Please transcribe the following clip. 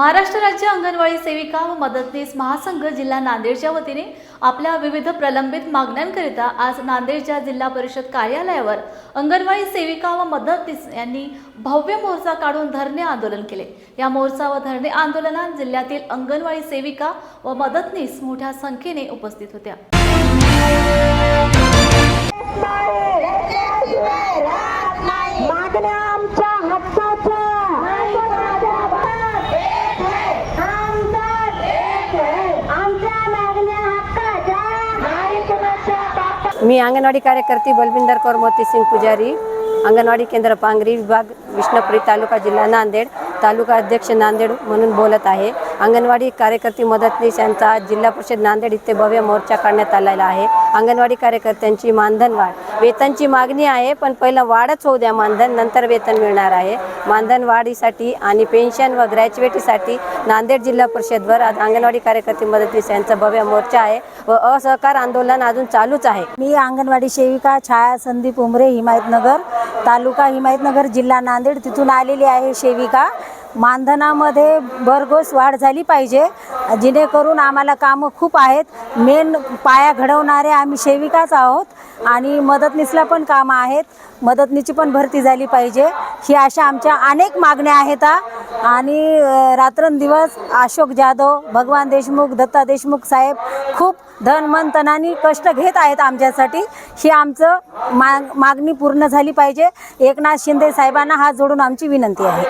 महाराष्ट्र राज्य अंगणवाडी सेविका व मदतनीस महासंघ जिल्हा नांदेडच्या वतीने आपल्या विविध प्रलंबित मागण्यांकरिता आज नांदेडच्या जिल्हा परिषद कार्यालयावर अंगणवाडी सेविका व मदतनीस यांनी भव्य मोर्चा काढून धरणे आंदोलन केले. या मोर्चा व धरणे आंदोलनात जिल्ह्यातील अंगणवाडी सेविका व मदतनीस मोठ्या संख्येने उपस्थित होत्या. मागण्या आमच्या हक्काच्या आमच्या मागण्या हक्काच्या मी अंगणवाडी कार्यकर्ती बलविंदर कौर मोतीसिंग पुजारी अंगणवाडी केंद्र पांगरी विभाग विष्णुपुरी तालुका जिल्हा नांदेड तालुका अध्यक्ष नांदेड म्हणून बोलत आहे. अंगणवाडी कार्यकर्ती मदतनीस यांचा जिल्हा परिषद नांदेड इथे भव्य मोर्चा काढण्यात आलेला आहे. अंगणवाडी कार्यकर्त्यांची मानधन वाढ. वेतनची मागणी आहे पण पहिलं वाढच होऊ द्या मानधन नंतर वेतन मिळणार आहे. मानधन वाढीसाठी आणि पेन्शन व ग्रॅज्युएटीसाठी नांदेड जिल्हा परिषदवर आज अंगणवाडी कार्यकर्ते मदतनीस यांचा भव्य मोर्चा आहे व असहकार आंदोलन अजून चालूच आहे. मी अंगणवाडी सेविका छाया संदीप उमरे हिमायतनगर तालुका हिमायतनगर जिल्हा नांदेड. तिथून आलेली आहे सेविका. मानधनामध्ये भरघोस वाढ झाली पाहिजे. जेणेकरून आम्हाला कामं खूप आहेत. मेन पाया घडवणारे आम्ही सेविकाच आहोत आणि मदतनीसला पण कामं आहेत. मदतनीची पण भरती झाली पाहिजे. ही अशा आमच्या अनेक मागण्या आहेत आ. आणि रात्रंदिवस अशोक जाधव भगवान देशमुख दत्ता देशमुख साहेब खूप धन मन तनानी कष्ट घेत आहेत आमच्यासाठी. ही आमचं माग मागणी पूर्ण झाली पाहिजे. एकनाथ शिंदे साहेबांना हात जोडून आमची विनंती आहे.